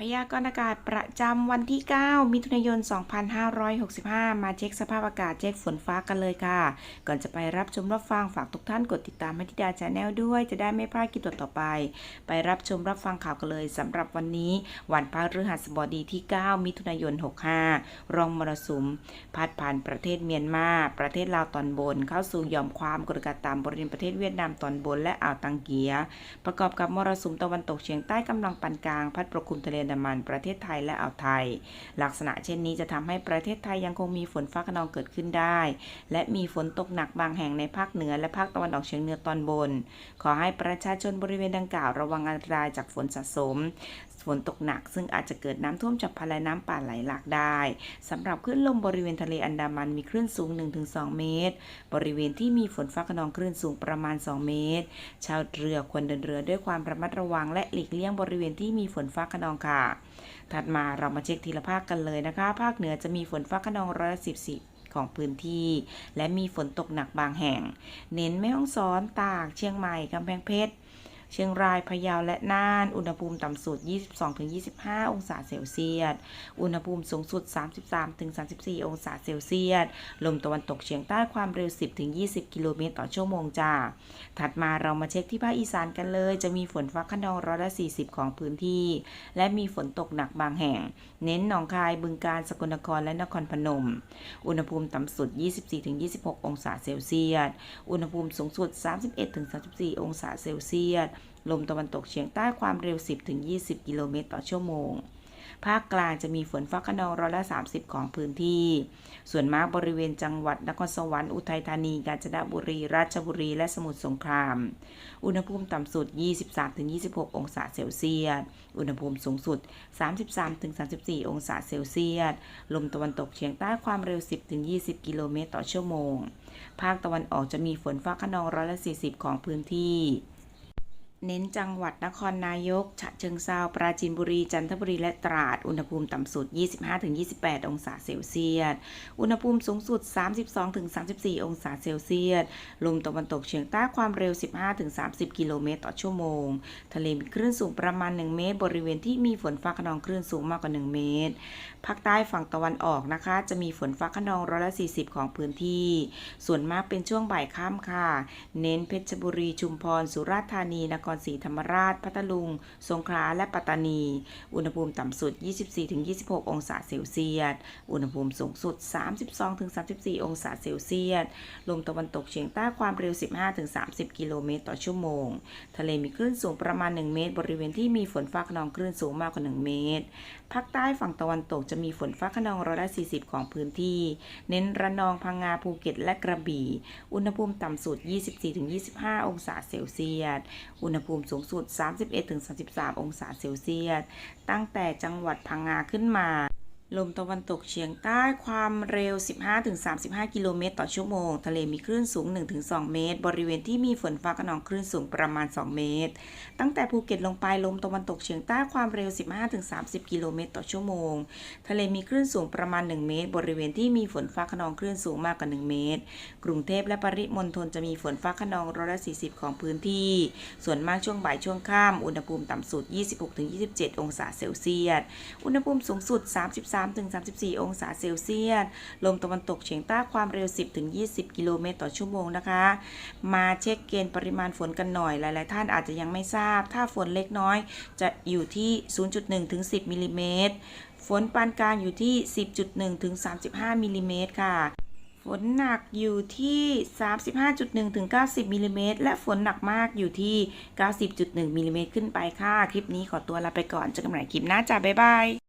พยากรณ์อากาศประจำวันที่ 9 มิถุนายน 2565 มาเช็คสภาพอากาศเช็คฝนฟ้ากันเลยค่ะ ก่อนจะไปรับชมรับฟังฝากทุกท่านกดติดตามให้ทิดาชาแนลด้วย จะได้ไม่พลาดคลิปต่อไป ไปรับชมรับฟังข่าวกันเลยสำหรับวันนี้ วันพฤหัสบดีที่ 9 มิถุนายน 65 รองมรสุม พัดผ่านประเทศเมียนมา ประเทศลาวตอนบน เข้าสู่หย่อมความกดอากาศต่ำบริเวณประเทศเวียดนามตอนบนและอ่าวตังเกีย ประกอบกับมรสุมตะวันตกเฉียงใต้กำลังปานกลาง พัดปกคลุมทะเลดามัน ประเทศไทยและอ่าวไทย ลักษณะเช่นนี้จะทำให้ประเทศไทยยังคงมีฝนฟ้าขนองเกิดขึ้นได้ และมีฝนตกหนักบางแห่งในภาคเหนือและภาคตะวันออกเฉียงเหนือตอนบน ขอให้ประชาชนบริเวณดังกล่าวระวังอันตรายจากฝนสะสม ฝนตกหนัก ซึ่งอาจจะเกิดน้ำท่วมฉับพลันและน้ำป่าไหลหลากได้สำหรับคลื่นลมบริเวณทะเลอันดามันมีคลื่นสูง 1-2 เมตร บริเวณที่มีฝนฟ้าขนองคลื่นสูงประมาณ 2 เมตร ชาวเรือควรเดินเรือด้วยความระมัดระวังและหลีกเลี่ยงบริเวณที่มีฝนฟ้าขนองค่ะถัดมาเรามาเช็คทีละภาคกันเลยนะคะ ภาคเหนือจะมีฝนฟ้าขนองร้อยละสิบสิบของพื้นที่ และมีฝนตกหนักบางแห่ง เน้นแม่ฮ่องสอน ตาก เชียงใหม่กำแพงเพชร เชียงรายพะเยาและน่าน อุณหภูมิต่ำสุด 22-25 องศาเซลเซียส อุณหภูมิสูงสุด 33-34 องศาเซลเซียส ลมตะวันตกเฉียงใต้ความเร็ว 10-20 กิโลเมตรต่อชั่วโมงจ้า ถัดมาเรามาเช็คที่ภาคอีสานกันเลย จะมีฝนฟ้าขนองร้อยละ40 ของพื้นที่ และมีฝนตกหนักบางแห่ง เน้นหนองคาย บึงกาฬ สกลนคร และนครพนม อุณหภูมิต่ำสุด 24-26 องศาเซลเซียส อุณหภูมิสูงสุด 31-34 องศาเซลเซียสลมตะวันตกเฉียงใต้ความเร็ว 10-20 กิโลเมตรต่อชั่วโมง ภาคกลางจะมีฝนฟ้าขนองร้อยละ 30 ของพื้นที่ ส่วนมากบริเวณจังหวัดนครสวรรค์ อุทัยธานี กาญจนบุรี ราชบุรี และสมุทรสงคราม อุณหภูมิต่ำสุด 23-26 องศาเซลเซียส อุณหภูมิสูงสุด 33-34 องศาเซลเซียส ลมตะวันตกเฉียงใต้ความเร็ว 10-20 กิโลเมตรต่อชั่วโมง ภาคตะวันออกจะมีฝนฟ้าขนองร้อยละ 40 ของพื้นที่ เน้นจังหวัดนครนายก ฉะเชิงเซาปราจีนบุรี จันทบุรี และตราด อุณหภูมิต่ำสุด 25-28 องศาเซลเซียส อุณหภูมิสูงสุด 32-34 องศาเซลเซียส ลมตะวันตกเฉียงใต้ความเร็ว 15-30 กิโลเมตรต่อชั่วโมง ทะเลมีคลื่นสูงประมาณ 1 เมตร บริเวณที่มีฝนฟ้าขนองคลื่นสูงมากกว่า 1 เมตร ภาคใต้ฝั่งตะวันออกนะคะ จะมีฝนฟ้าขนองร้อยละ40 ของพื้นที่ ส่วนมากเป็นช่วงบ่ายค่ำค่ะ เน้นเพชรบุรี ชุมพร สุราษฎร์ธานี นครรศรีธรรมราช พัทลุง สงขลา และปัตตานี อุณหภูมิต่ำสุด 24-26 องศาเซลเซียส อุณหภูมิสูงสุด 32-34 องศาเซลเซียส ลมตะวันตกเฉียงใต้ความเร็ว 15-30 กิโลเมตรต่อชั่วโมง ทะเลมีคลื่นสูงประมาณ 1 เมตร บริเวณที่มีฝนฟ้าขนองคลื่นสูงมากกว่า 1 เมตร ภาคใต้ฝั่งตะวันตกจะมีฝนฟ้าขนองร้อยละ 40 ของพื้นที่ เน้นระนอง พังงา ภูเก็ต และกระบี่ อุณหภูมิต่ำสุด 24-25 องศาเซลเซียส อุณหภูมิสูงสุด 31-33 องศาเซลเซียส ตั้งแต่จังหวัดพังงาขึ้นมา ลมตะวันตกเฉียงใต้ความเร็ว 15-35 กิโลเมตรต่อชั่วโมง ทะเลมีคลื่นสูง 1-2 เมตร บริเวณที่มีฝนฟ้าขนองคลื่นสูงประมาณ 2 เมตร ตั้งแต่ภูเก็ตลงไปลมตะวันตกเฉียงใต้ความเร็ว 15-30 กิโลเมตรต่อชั่วโมง ทะเลมีคลื่นสูงประมาณ 1 เมตร บริเวณที่มีฝนฟ้าขนองคลื่นสูงมากกว่า 1 เมตร กรุงเทพและปริมณฑลจะมีฝนฟ้าขนองร้อยละ 40 ของพื้นที่ ส่วนมากช่วงบ่ายช่วงค่ำอุณหภูมิต่ำสุด 26-27 องศาเซลเซียส อุณหภูมิสูงสุด 33 33-34 องศาเซลเซียส ลมตะวันตกเฉียงใต้ความเร็ว 10-20 กิโลเมตรต่อชั่วโมงนะคะ มาเช็คเกณฑ์ปริมาณฝนกันหน่อย หลาย ๆ ท่านอาจจะยังไม่ทราบ ถ้าฝนเล็กน้อยจะอยู่ที่ 0.1-10มิลลิเมตร ฝนปานกลางอยู่ที่ 10.1-35มิลลิเมตรค่ะฝนหนักอยู่ที่ 35.1 ถึง 90มิลลิเมตรและฝนหนักมากอยู่ที่ 90.1มิลลิเมตรขึ้นไปค่ะ คลิปนี้ขอตัวลาไปก่อนเจอกันใหม่คลิปหน้าจ้าบ๊ายบาย